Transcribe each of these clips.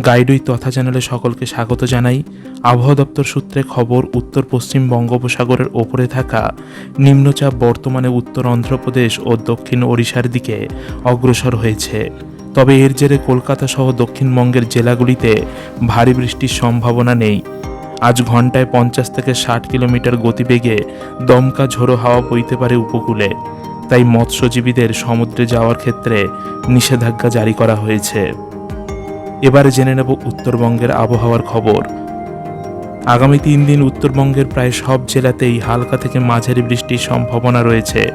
গাইডুই তথা চ্যানেলে সকলকে স্বাগত জানাই। আবহাওয়া দপ্তর সূত্রে খবর, উত্তর পশ্চিম বঙ্গোপসাগরের ওপরে থাকা নিম্নচাপ বর্তমানে উত্তর অন্ধ্রপ্রদেশ ও দক্ষিণ ওড়িশার দিকে অগ্রসর হয়েছে। তবে এর জেরে কলকাতা সহ দক্ষিণবঙ্গের জেলাগুলিতে ভারী বৃষ্টির সম্ভাবনা নেই। আজ ঘন্টায় পঞ্চাশ থেকে ষাট কিলোমিটার গতিবেগে দমকা ঝোড়ো হাওয়া বইতে পারে উপকূলে। তাই মৎস্যজীবীদের সমুদ্রে যাওয়ার ক্ষেত্রে নিষেধাজ্ঞা জারি করা হয়েছে। এবারে জেনে নেব উত্তরবঙ্গের আবহাওয়ার খবর। আগামী তিন দিন উত্তরবঙ্গের প্রায় সব জেলাতেই হালকা থেকে মাঝারি বৃষ্টির সম্ভাবনা রয়েছে।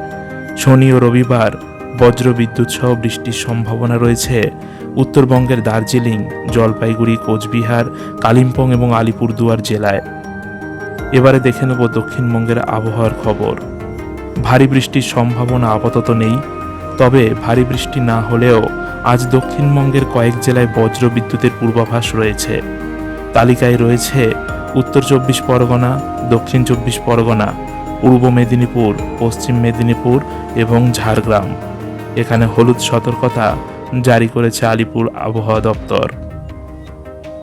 শনি ও রবিবার বজ্র বিদ্যুৎ সহ বৃষ্টির সম্ভাবনা রয়েছে। উত্তরবঙ্গের দার্জিলিং, জলপাইগুড়ি, কোচবিহার, কালিম্পং এবং আলিপুরদুয়ার জেলায়। এবারে দেখে নেব দক্ষিণবঙ্গের আবহাওয়ার খবর। ভারী বৃষ্টির সম্ভাবনা আপাতত নেই, তবে ভারী বৃষ্টি না হলেও আজ দক্ষিণবঙ্গের কয়েক জেলায় বজ্র বিদ্যুতের পূর্বাভাস রয়েছে। তালিকায় রয়েছে উত্তর চব্বিশ পরগনা, দক্ষিণ চব্বিশ পরগনা, পূর্ব মেদিনীপুর, পশ্চিম মেদিনীপুর এবং ঝাড়গ্রাম। এখানে হলুদ সতর্কতা জারি করেছে আলিপুর আবহাওয়া দপ্তর।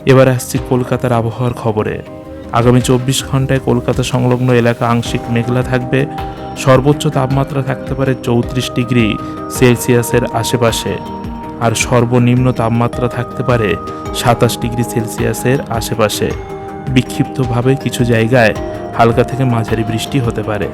এবার আসছি কলকাতার আবহাওয়ার খবরে। আগামী চব্বিশ ঘন্টায় কলকাতা সংলগ্ন এলাকা আংশিক মেঘলা থাকবে। সর্বোচ্চ তাপমাত্রা থাকতে পারে চৌত্রিশ ডিগ্রি সেলসিয়াসের আশেপাশে। আর সর্বনিম্ন তাপমাত্রা থাকতে পারে সাতাশ ডিগ্রি সেলসিয়াসের আশেপাশে। বিক্ষিপ্তভাবে কিছু জায়গায় হালকা থেকে মাঝারি বৃষ্টি হতে পারে।